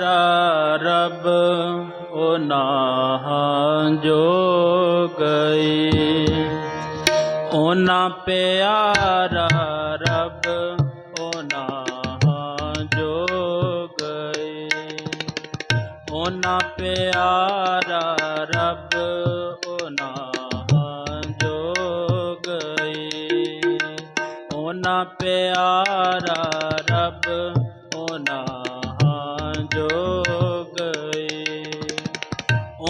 ਰਾ ਰਬ ਉਹ ਨਾਹਾਂ ਜੋ ਗਏ। ਉਹਨਾਂ ਪਿਆਰਾ ਰਬ ਉਹ ਨਾਹਾਂ ਜੋ ਗਏ। ਉਹਨਾਂ ਪਿਆਰਾ ਰਬ ਉਹ ਨਾਹਾਂ ਜੋ ਗਏ। ਉਹਨਾਂ ਪਿਆਰਾ ਰੱਬ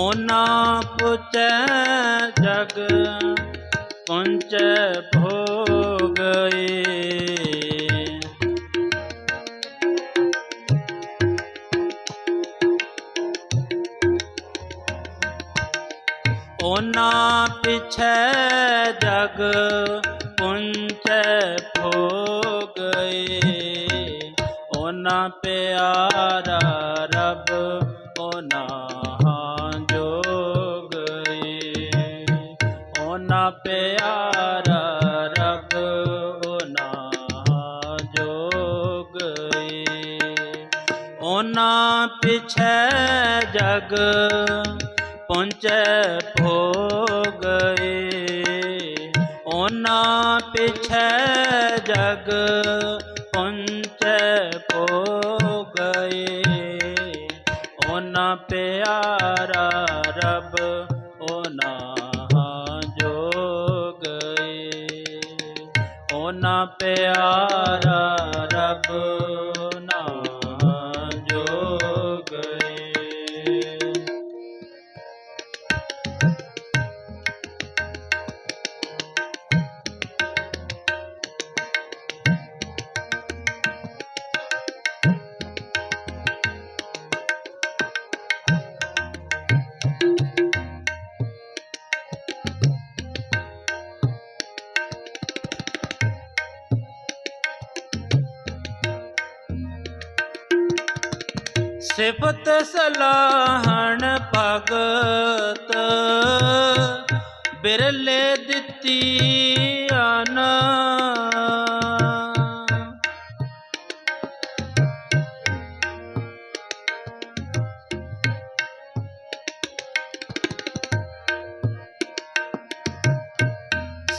ਉਹਨਾਂ ਪੁੱਛੈ ਜਗ ਪਹੁੰਚੈ ਭੋ ਗਏ ਉਹਨਾਂ ਪਿਛੈ ਜਗ, ਪੁੰਚੈ ਭੋ ਗਏ ਉਹਨਾਂ ਪਿਆਰਾ ਰਬ ਜਗ ਪਹੁੰਚੈ ਭੋ ਗਏ ਉਹਨਾਂ ਪਿਛੈ ਜਗ ਪਹੁੰਚੈ ਭੋ ਗਏ ਉਹਨਾਂ ਪਿਆਰਾ ਰਬ ਉਹਨਾਂ ਜੋ ਗਏ ਉਹਨਾਂ ਪਿਆਰਾ ਰੱਬ ਸਿਫਤ ਸਲਾਹਣ ਭਗਤ ਬਿਰਲੇ ਦਿੱਤੀ ਅਨ।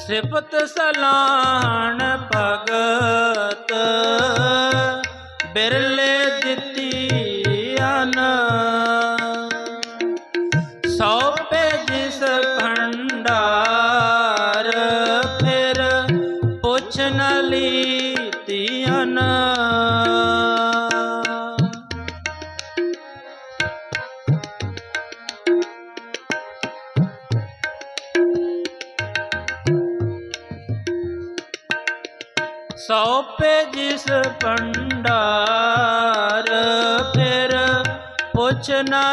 ਸਿਫਤ ਸਲਾਹਣ ਭਗਤ ਬਿਰਲੇ ਸੌਪੇ ਜਿਸ ਭੰਡਾਰ ਫਿਰ ਪੁੱਛ ਨ ਲੀਤੀਨ ਸੌਪੇ ਜਿਸ ਭੰਡਾਰ ਫਿਰ ਪੁੱਛ ਨ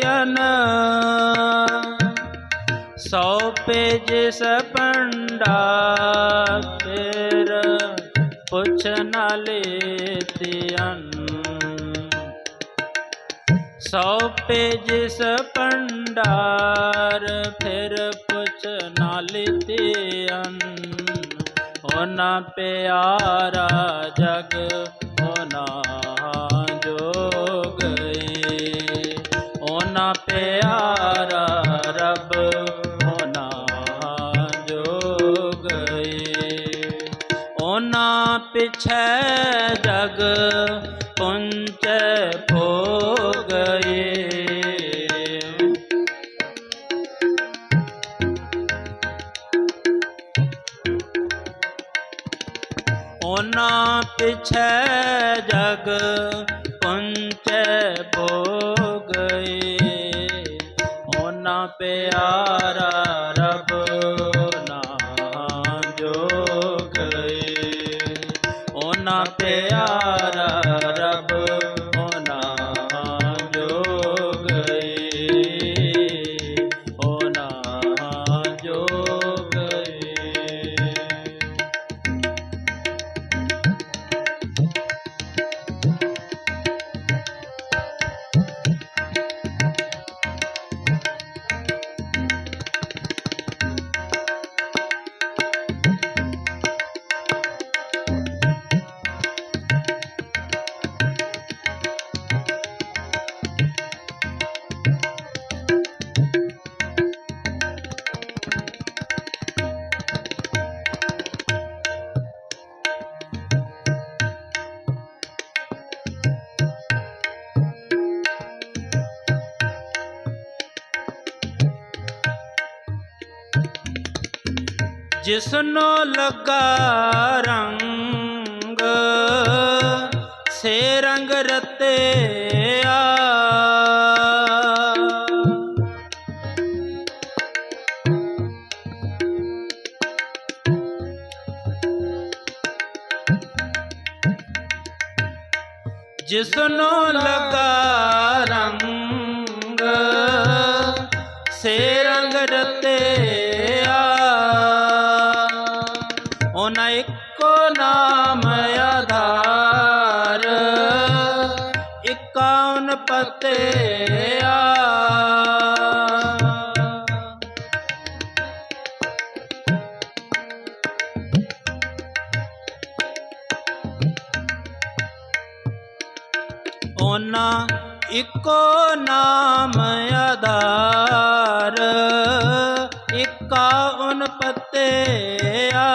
ਲਿਤੀਨ ਸੌਪੇ ਜਿਸ ਭੰਡਾਰ ਫਿਰ ਪੁੱਛ ਨ ਲਿਤੀਨ ਸੌ ਪੇਜ ਭੰਡਾਰ ਫਿਰ ਪੁੱਛ ਨਾ ਲਿਤੀਨ ਉਹਨਾਂ ਪਿਆਰਾ ਜਗ ਹੋਣਾ ਜੋ ਪਿਆਰਾ ਰਬ ਉਹਨਾਂ ਜੋ ਗਏ ਉਹਨਾਂ ਪਿਛੈ ਜਗ ਪੁੰਚੈ ਭੋਗ ਗਏ ਉਹਨਾਂ ਪਿਛੈ ਜਗ ਪੁੰਚੈ ਭੋਗ ਪਿਆਰਾ ਜਿਸਨੋ ਲਗਾ ਰੰਗ ਸੇ ਰੰਗ ਰਤਿਆ ਜਿਸਨੋ ਲੱਗਾ ਰੰਗ ਸੇ ਇਕਾਉਨ ਪਤਿਆ ਉਹਨਾਂ ਇੱਕੋ ਨਾਮ ਆਧਾਰ ਇਕਾਉਨ ਪਤਿਆ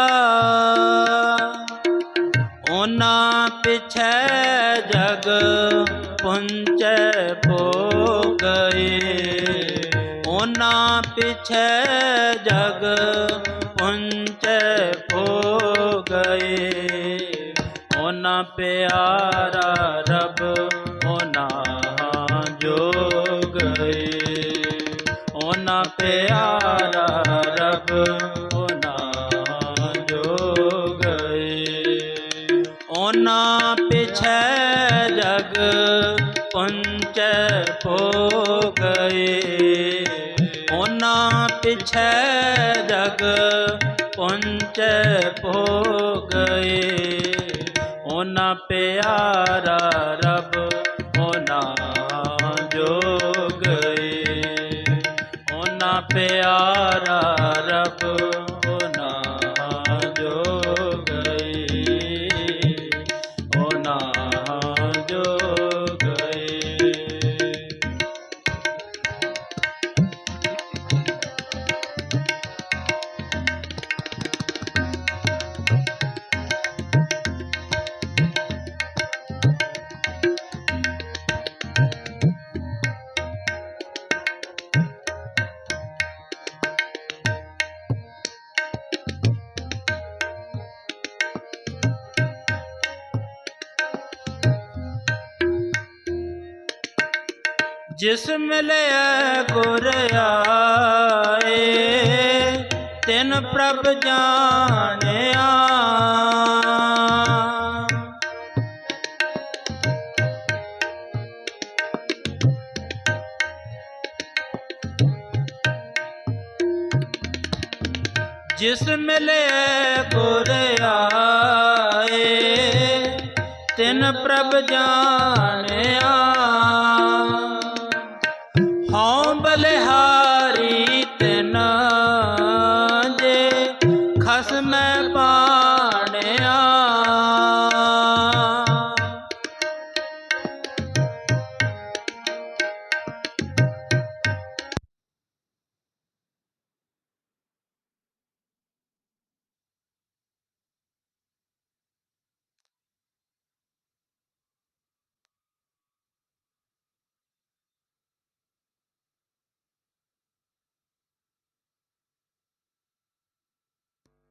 ਉਹਨਾਂ ਪਿਛੈ ਜਗ ਪੁੰਚੈ ਪੋ ਗਏ ਉਹਨਾਂ ਪਿਛੈ ਜਗ ਪੁੰਚੈ ਪੋ ਗਏ ਉਹਨਾਂ ਪਿਆਰਾ ਰਬ ਉਹਨਾਂ ਜੋ ਗਏ ਉਹਨਾਂ ਪਿਆਰਾ ਰਬ ਉਹਨਾਂ ਜੋ ਗਏ ਉਹਨਾਂ ਪਿਛੈ ਜਗ ਪੰਚੈ ਹੋ ਗਏ ਉਹਨਾਂ ਪਿਛੈ ਜਗ ਪੰਚੈ ਹੋ ਗਏ ਉਹਨਾਂ ਪਿਆਰਾ ਰਬ ਉਹਨਾਂ ਜੋ ਗਏ ਉਹਨਾਂ ਪਿਆਰਾ ਰਬ ਜਿਸ ਮਿਲਿਆ ਗੁਰ ਆਏ ਤਿਨ ਪ੍ਰਭ ਜਾਣਿਆ। ਜਿਸ ਮਿਲਿਆ ਗੁਰ ਆਏ ਤਿਨ ਪ੍ਰਭ ਜਾਣਿਆ।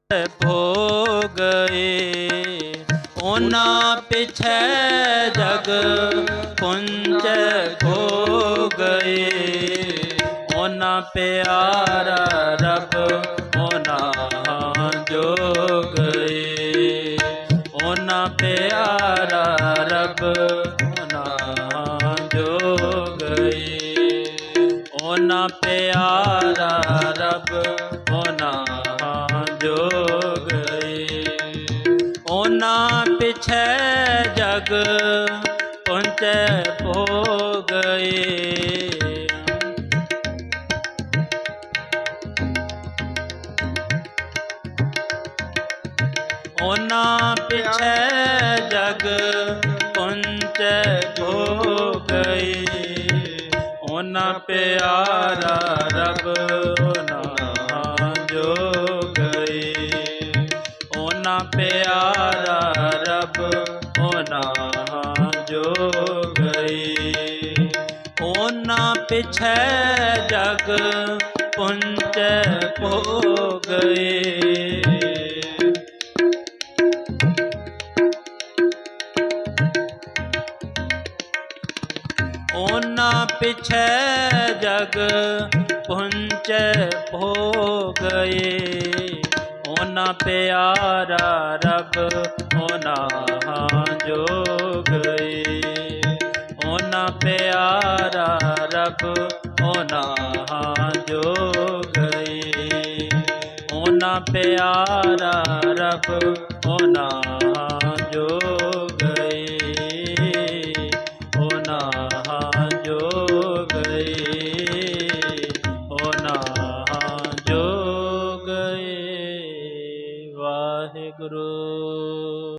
ਭੋ ਗਏ ਉਹਨਾਂ ਪਿਛੈ ਜਗ ਪੁੰਜ ਖੋ ਗਏ ਉਹਨਾਂ ਪਿਆਰਾ ਰਬ ਉਹਨਾਂ ਜੋ ਗਏ ਉਹਨਾਂ ਪਿਆਰਾ ਰਬ ਉਹਨਾਂ ਜੋ ਗਏ ਉਹਨਾਂ ਪਿਆਰਾ ਰਬ ਪਿਆਰਾ ਰਬ, ਉਹਨਾਂ ਜੋ ਗਏ ਉਹਨਾਂ ਪਿਆਰਾ ਰਬ, ਉਹਨਾਂ ਜੋ ਗਏ ਉਹਨਾਂ ਪਿਛੈ ਜਗ ਪੁੰਚੈ ਪੋ ਗਏ ਉਹਨਾਂ ਪਿਛੈ ਜਗ ਪੁੰਚੈ ਭੋ ਗਏ ਉਹਨਾਂ ਪਿਆਰਾ ਰਬ ਉਹਨਾਂ ਜੋ ਗਏ ਉਹਨਾਂ ਪਿਆਰਾ ਰਬ ਉਹਨਾਂ ਜੋ ਗਏ ਉਹਨਾਂ ਪਿਆਰਾ ਰਬ ਉਹਨਾਂ